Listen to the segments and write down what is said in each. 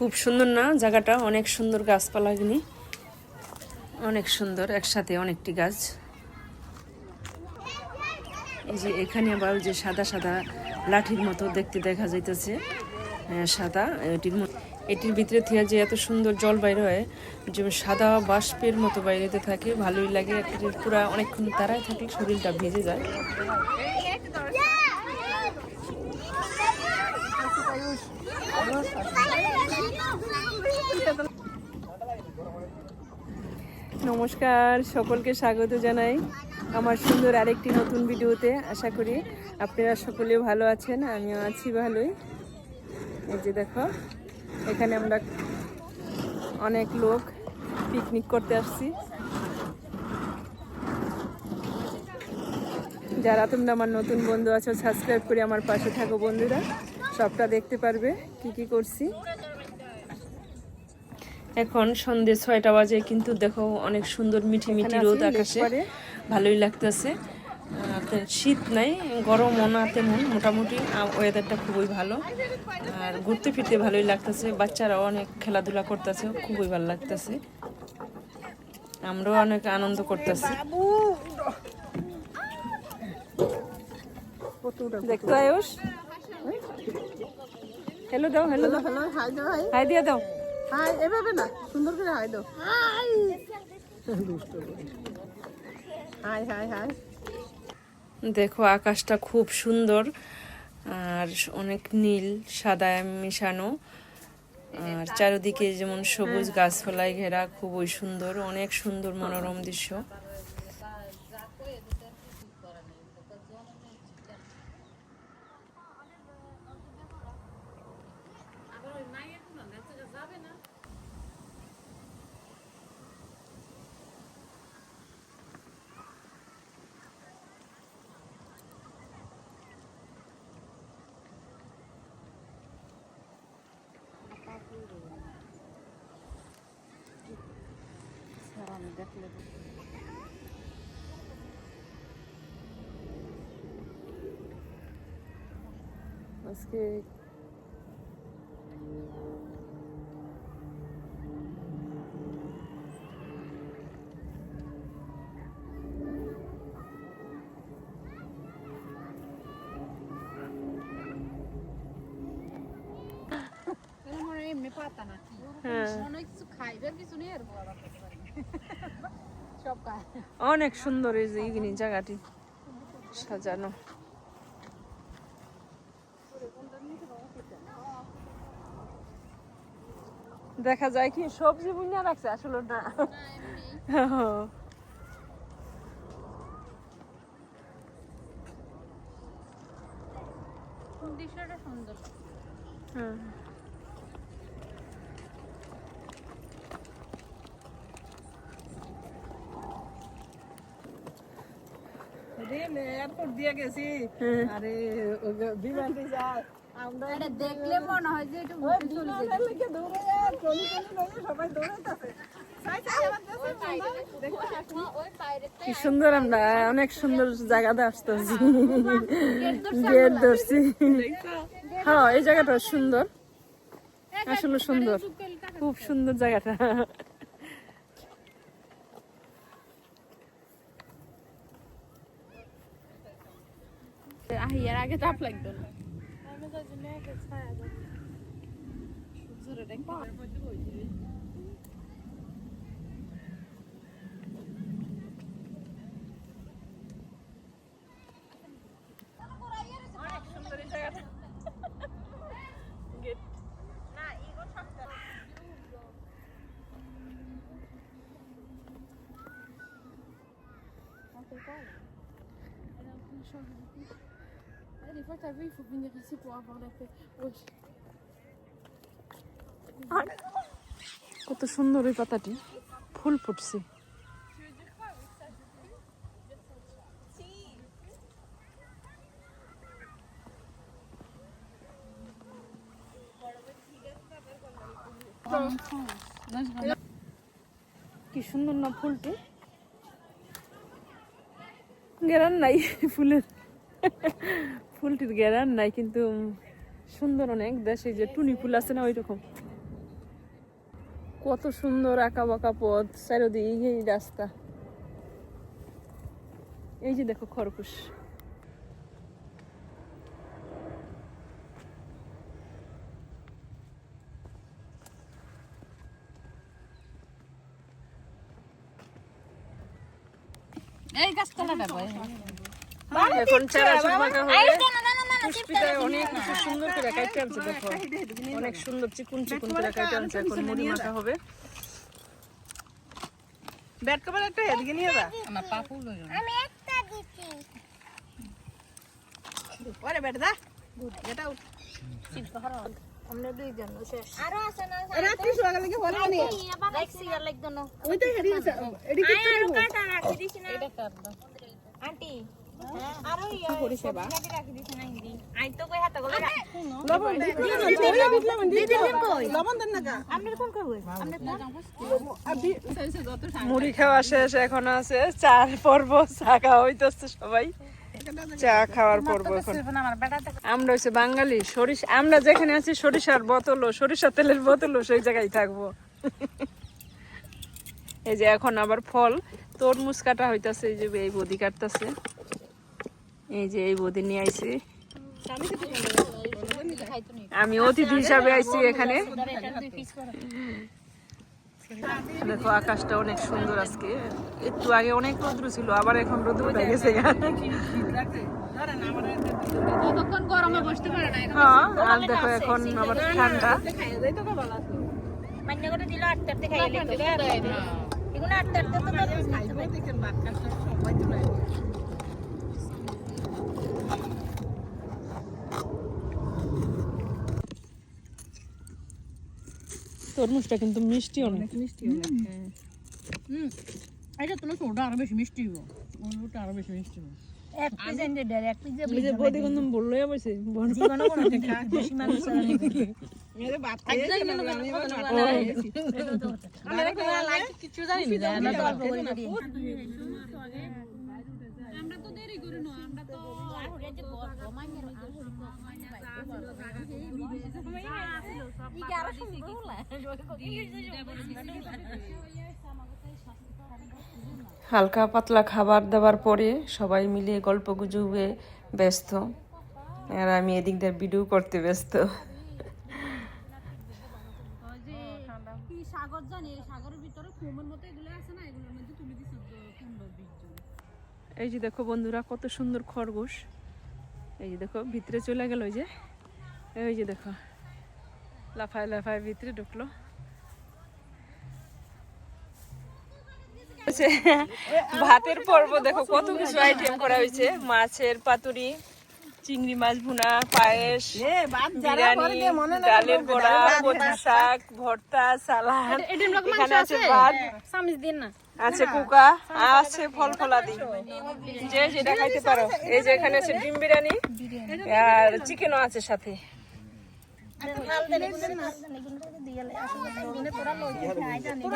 খুব সুন্দর না জায়গাটা? অনেক সুন্দর গাছপালা গিনি অনেক সুন্দর একসাথে অনেকটি গাছ। এই যে এখানে আবার যে সাদা সাদা লাঠির মতো দেখতে দেখা যাইতেছে। আহ, সাদা এটির এটির ভিতরে থেকে যে এত সুন্দর জল বাইরে হয় যে সাদা বাষ্পের মতো বাইরেতে থাকে ভালোই লাগে। পুরা অনেকক্ষণ তারাই থাকলে শরীরটা ভিজে যায়। নমস্কার, সকলকে স্বাগত জানাই আমার সুন্দর আরেকটি নতুন ভিডিওতে। আশা করি আপনারা সকলে ভালো আছেন, আমিও আছি ভালোই। এই যে দেখো, এখানে আমরা অনেক লোক পিকনিক করতে আসছি। যারা তোমরা আমার নতুন বন্ধু আছো সাবস্ক্রাইব করে আমার পাশে থাকো বন্ধুরা। সবটা দেখতে পারবে, কি কি করছি। এখন সন্ধে ছয়টা বাজে কিন্তু দেখো অনেক সুন্দর মিঠি মিঠি রোদ আকাশে। ভালোই লাগতেছে। শীত নাই গরমও না তেমন মোটামুটি ওয়েদারটা খুবই ভালো। আর ঘুরতে ফিরতে ভালোই লাগতেছে বাচ্চারাও অনেক খেলাধুলা করতেছে খুবই ভালো লাগতেছে। আমরাও অনেক আনন্দ করতেছি। দেখতো আয়ুষ? হ্যালো দাও হ্যালো দাও। হ্যালো হাই দাও হাই হাই দিয়ে দাও। হাই এভাবে না সুন্দর করে হাই দাও। হাই হাই হাই দেখো আকাশটা খুব সুন্দর আর অনেক নীল সাদা মিশানো আর চারিদিকে যেমন সবুজ গাছপালায় ঘেরা খুবই সুন্দর অনেক সুন্দর মনোরম দৃশ্য। আজকে এমনি পাতা না হ্যাঁ অনেক কিছু খাইবে কিছু নেই আর বড় সব খায় অনেক সুন্দর এই যে ইভিনিং জায়গাটি সাজানো। দেখা যায় কি সবজি বুনিয়া রাখছে আসলে না। দৃশ্যটা সুন্দর? হ্যাঁ। এয়ারপোর্ট দিয়ে গেছি। হ্যাঁ। আরে বিমান দিয়ে যায় আমরা দেখলে মনে হয় যে একটু ওই বিমানের লিগে দৌড়ে যায় টলি টলি লইয়ে সবাই দৌড়াইতেছে। সাই সাই আমার দেশে দেখতে আসি ওই বাইরে কি সুন্দর আমরা অনেক সুন্দর জায়গাতে আসতেছি। গেট ধরছি। হ্যাঁ এই জায়গাটা সুন্দর। আসলে সুন্দর। খুব সুন্দর জায়গাটা। আহিয়ার আগে তাপ লাগতো না। Des fois, t'as vu, il faut venir ici pour avoir la paix. Wesh. কত সুন্দর ওই পাতাটি ফুল ফুটছে কি সুন্দর না ফুলটি গেরান নাই ফুলের ফুলটির গেরান নাই কিন্তু সুন্দর অনেক। দেশে যে টুনি ফুল আছে না, ওইরকম। কত সুন্দর আঁকা বাঁকা পথ, চারিদিকে এই রাস্তা। এই যে দেখো খরগোশ। এখন চারা চুপাকা হবে পুষ্পিতা অনেক কিছু সুন্দর করে কাইটে আনছে দেখো। অনেক সুন্দর চিকুন চিকুন করে কাইটে আনছে এখন মুড়ি মাখা হবে। ব্যাট কভার একটা এদিকে নিয়ে যা। ব্যাট দা এটা উঠ রাত্রি শোয়া গেলে কি বলে নি। ওই তো হেরি আছে এদিকে লবণ লবণ দেন না। মুড়ি খাওয়া শেষ, এখন আছে চার পর্ব, চা খাওয়া হইতেছে সবাই। চা খাওয়ার পর্ব এখন। আমরা হচ্ছে বাঙালি, সরিষা আমরা যেখানে আছি সরিষার বোতলও সরিষা তেলের বোতলও সেই জায়গায় থাকব। এই যে এখন আবার ফল, তরমুজ কাটা হইতাছে, এই যে এই বদি কাটতাছে। এই যে এই বদি নিয়ে আইছি আমি অতিথি হিসাবে আইছি এখানে দেখো আকাশটা অনেক সুন্দর আজকে একটু আগে অনেক রোদ্র ছিল আবার এখন রোদ্র উঠে গেছে ততক্ষণ গরমে বসতে পারে না হ্যাঁ আর দেখো এখন আবার ঠান্ডা এগুলো আটটার থেকে তো তরমুজ নিতে পারি। তরমুজটা কিন্তু মিষ্টি অনেক এটা তুলো ওটা আরও বেশি মিষ্টি হব ওটা আরও বেশি মিষ্টি হব এক পিস এনে দেয়, এক পিস দিয়ে এই যে বদি কিন্তু বলল বলছে জীবনে কোনো বেশি মানুষ আর নেই। মেরে ভাত খাইয়ে আমি কিছু জানি না আমরা তো অল্প করে দিই। হালকা পাতলা খাবার দাবার পরে সবাই মিলে গল্প গুজবে ব্যস্ত। আর আমি এদিক দিয়ে ভিডিও করতে ব্যস্ত। সাগর জানি সাগরের ভিতরে কুমের মতো এগুলো আছে না? এগুলোর মধ্যে তুলে দিছে কুমড়ো এই যে দেখো বন্ধুরা কত সুন্দর খরগোশ। এই যে দেখো ভিতরে চলে গেল ওই যে। এই যে দেখো। লাফায় লাফায় ভিতরে ঢুকলো ভাতের পর্ব দেখো কত কিছু আইটেম করা হয়েছে। মাছের পাতুরি চিংড়ি মাছ ভুনা পায়েস এ ভাত যারা করে বিরিয়ানি ডালের বড়া কচু শাক ভর্তা সালাদ এখানে আছে ভাত। না। আছে কুকা আছে ফল ফলাদি যে যেটা খাইতে পারো। এই যে এখানে আছে ডিম বিরিয়ানি আর চিকেনও আছে সাথে।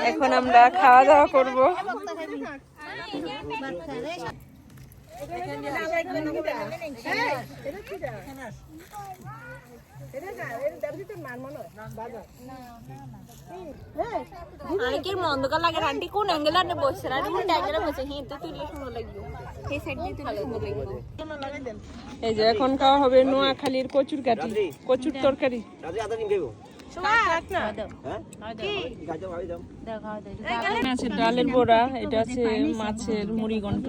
এখন আমরা খাওয়া দাওয়া করব অনেকের মন্দকার লাগে আন্টি কোন অ্যাঙ্গেল আনে বসছে? আন্টি কোন অ্যাঙ্গেলে বসে হ্যাঁ তো তুইলে সুন্দর লাগবে। এই সাইড দিয়ে তুইলে সুন্দর লাগবে। এই যে এখন খাওয়া হবে নোয়াখালীর কচুর কাটি কচুর তরকারি এখানে আছে ডালের বড়া এটা আছে মাছের মুড়ি গন্ঠ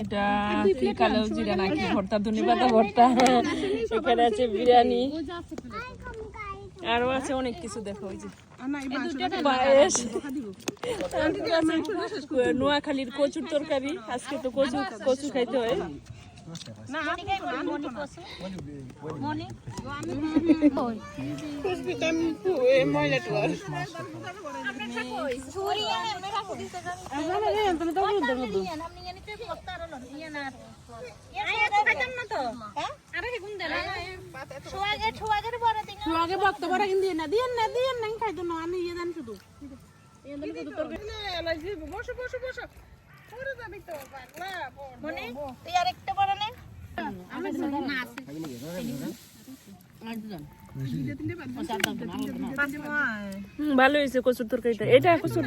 এটা কি? কালো জিরা নাকি ভর্তা ধনে ভর্তা এখানে আছে বিরিয়ানি আরও আছে অনেক কিছু দেখো ওই যে নোয়াখালীর কচুর তরকারি আজকে তো কচু কচু খাইতে হয় বক্তব্য রাখেন না দিয়ে না দিয়ে না খাইতো না। আমি ইয়ে দেন শুধু বসো বসো বসো। পরে যাবি তো পাগলা মনে তুই আরেকটা বড় নে আমি না আছে হুম, ভালো হয়েছে কচুর তরকারিটা। এটা কচুর?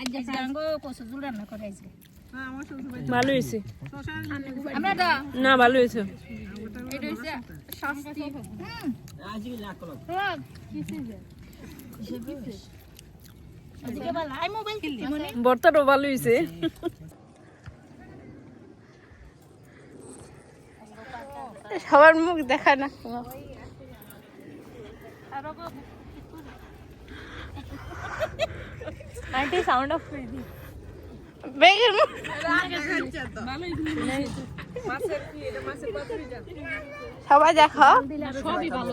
আজকে হ্যাঁ ভালো হয়েছে। না ভালো হয়েছে। শাস্তি কিনলি ভালো হয়েছে সবার মুখ দেখা না আন্টি সাউন্ড অফ করে দি বেগের মুখ। সবাই দেখো। সবই ভালো।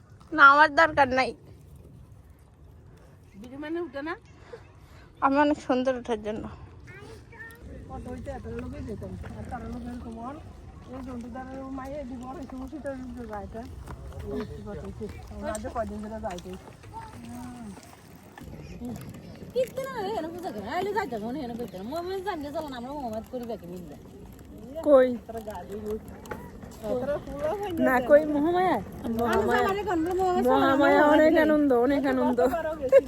না আমার দরকার নাই। মানে উঠে না? আমি অনেক সুন্দর ওঠার জন্য। মনে কই? না কই মহামায়া? মহামায়া। অনেক আনন্দ অনেক আনন্দ।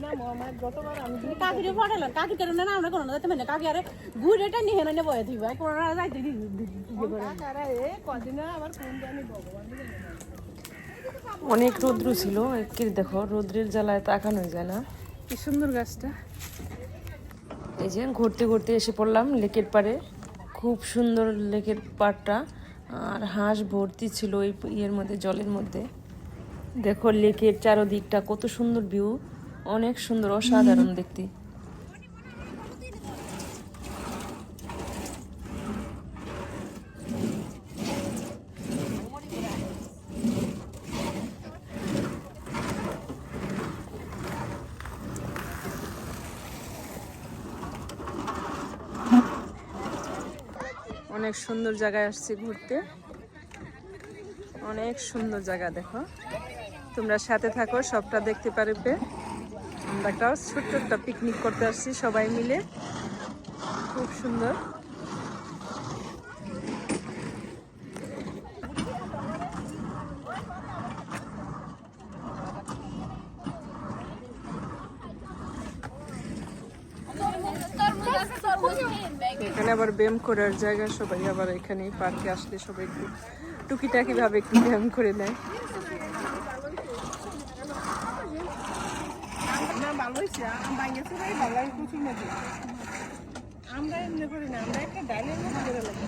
না কাকিরে কাকি কেন না আমরা কোনো যাইতে মানে কাকি আরে ঘুরেটা নিয়ে এনে বয়ে দিবা কোন যাইতে দি এ আবার কোন জানি ভগবান অনেক রৌদ্র ছিল কি দেখো রৌদ্রের জ্বালায় তাকানো যায় না। কি সুন্দর গাছটা। এই যে ঘুরতে ঘুরতে এসে পড়লাম লেকের পাড়ে খুব সুন্দর লেকের পাড়টা। আর হাঁস ভর্তি ছিল ওই ইয়ের মধ্যে, জলের মধ্যে। দেখো লেকের চারোদিকটা কত সুন্দর ভিউ অনেক সুন্দর, অসাধারণ দেখতে। অনেক সুন্দর জায়গায় আসছি ঘুরতে। অনেক সুন্দর জায়গা, দেখো। তোমরা সাথে থাকো, সবটা দেখতে পারবে। আমরা একটা ছোট্ট একটা পিকনিক করতে আসছি সবাই মিলে। খুব সুন্দর এখানে আবার ব্যায়াম করার জায়গা সবাই আবার এখানে পার্কে আসলে সবাই একটু টুকিটাকি ভাবে একটু ব্যায়াম করে নেয় আমরা এমনি করি না আমরা একটা ডাইলের মধ্যে করে লাগি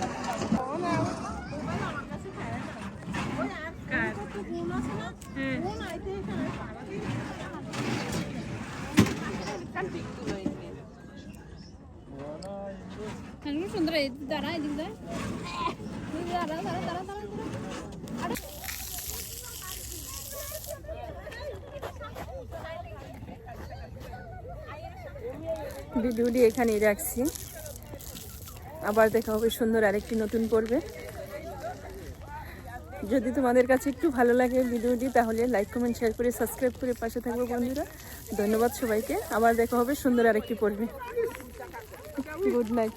ভিডিওটি এখানেই রাখছি। আবার দেখা হবে সুন্দর আরেকটি নতুন পর্বে। যদি তোমাদের কাছে একটু ভালো লাগে ভিডিওটি, তাহলে লাইক কমেন্ট শেয়ার করে সাবস্ক্রাইব করে পাশে থাকব বন্ধুরা। ধন্যবাদ সবাইকে। আবার দেখা হবে সুন্দর আরেকটি পর্বে। Good night